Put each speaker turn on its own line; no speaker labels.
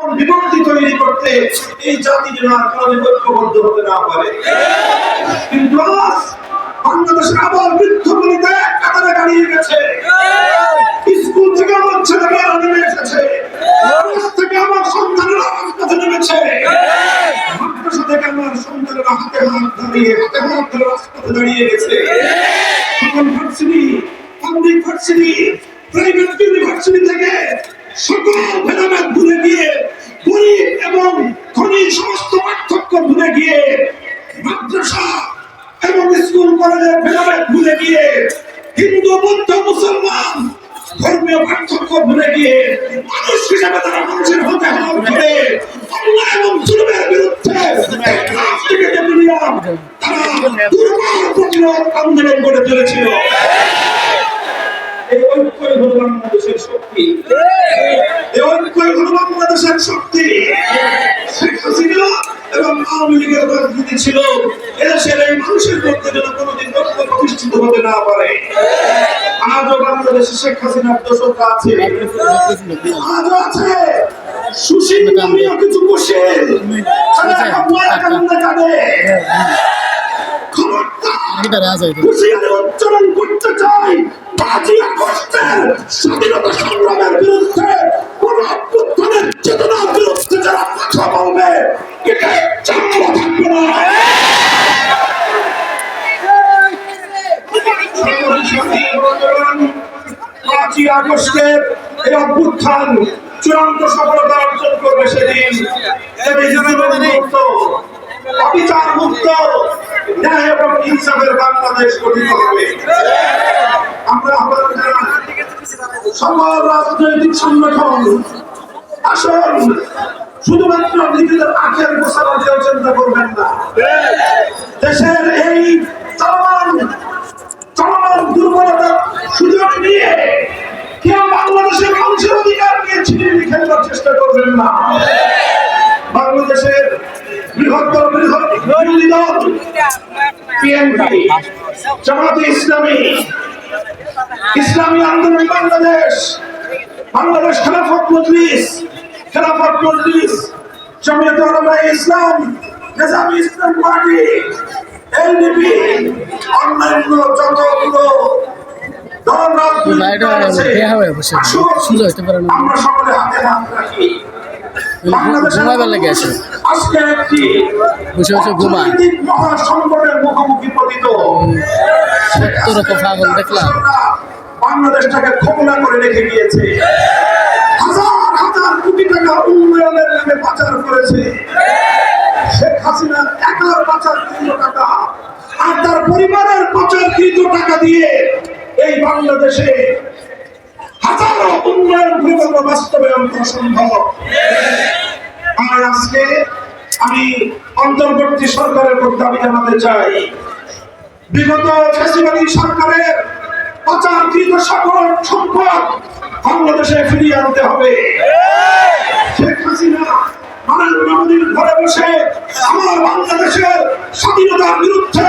বিভক্তি তৈরি করতে এই জাতি যেন আর কোনোদিন ঐক্যবদ্ধ হতে না পারে। কিন্তু বাংলাদেশের আবার বৃদ্ধগুলিতে কাতারে দাঁড়িয়ে গেছে। স্কুল থেকে আমার ছেলেমেয়েরা নেমে এসেছে। কলেজ থেকে আমার সন্তানেরা রাজপথে নেমেছে। মাদ্রাসা থেকে আমার সন্তানেরা হাতে হাত দাঁড়িয়ে হাতে হাত ধরে রাজপথে দাঁড়িয়ে গেছে। সকল varsity public varsity, private university থেকে সকল ভেদাভেদ ভুলে গিয়ে ভুলে গিয়ে, মাদ্রাসা এবং স্কুল কলেজের ভেদাভেদ ভুলে গিয়ে, হিন্দু, বৌদ্ধ, মুসলমান ধর্মীয় পার্থক্য ভুলে গিয়ে মানুষ হিসেবে তারা মানুষের হতে হাত ধরে অন্যায় এবং বিরুদ্ধে প্রতিরোধ আন্দোলন করে চলেছিল এই হলো বাংলাদেশের শক্তি। আওয়ামী লীগের রাজনীতি ছিল এদেশের এই মানুষের মধ্যে যেন কোনোদিন ঐক্য প্রতিষ্ঠিত হতে না পারে। আজও বাংলাদেশে শেখ হাসিনার দোষকরা আছে। আজও আছে। সুশীল নামীয় কিছু কুশীল। তারা এখন মায়ের কান্দে কাঁদে। খবরদার
ভিতরে আছে
হুঁশিয়ারি উচ্চারণ করতে চাই। স্বাধীনতা সংগ্রামের বিরুদ্ধে পাঁচই আগস্টের এই অভ্যুত্থান চূড়ান্ত সফলতা অর্জন করবে সেদিন। অবিচার মুক্ত, ন্যায় এবং ইনসাফের বাংলাদেশ গঠিত হবে। আমরা সকল রাজনৈতিক সংগঠন, আসুন, শুধুমাত্র নিজেদের আখের গোছানোর কেউ চিন্তা করবেন না। চেষ্টা করবেন না। বাংলাদেশের বৃহত্তর বৃহৎ জামাতে ইসলামী ইসলামী আন্দোলন বাংলাদেশ বাংলাদেশ খেলাফত মজলিস খেলাফত মজলিস, জমিয়ত ইসলাম, নিজামী ইসলাম পার্টি এলডিপি অন্যান্য যতগুলো
বাইরে হয়ে সুযোগ হতে পারে না। ঘুমাবার লেগে আছে। বসে বসে সত্তর রকম পাগল দেখলাম।
বাংলাদেশটাকে খোকলা করে রেখে গিয়েছে। হাজার হাজার কোটি টাকা উন্নয়নের নামে পাচার করেছে। শেখ হাসিনা একার পাচারকৃত টাকা আর তার পরিবারের পাচারকৃত টাকা দিয়ে এই বাংলাদেশে হাজারো উন্নয়ন প্রকল্প বাস্তবায়ন করা সম্ভব। আর আজকে আমি অন্তর্বর্তী সরকারের প্রতি দাবি জানাতে চাই। বিগত ফ্যাসিবাদী সরকারের পাচারকৃত সকল সম্পদ বাংলাদেশে ফিরিয়ে আনতে হবে। শেখ হাসিনা নরেন্দ্র মোদীর ঘরে বসে আমার বাংলাদেশের স্বাধীনতার বিরুদ্ধে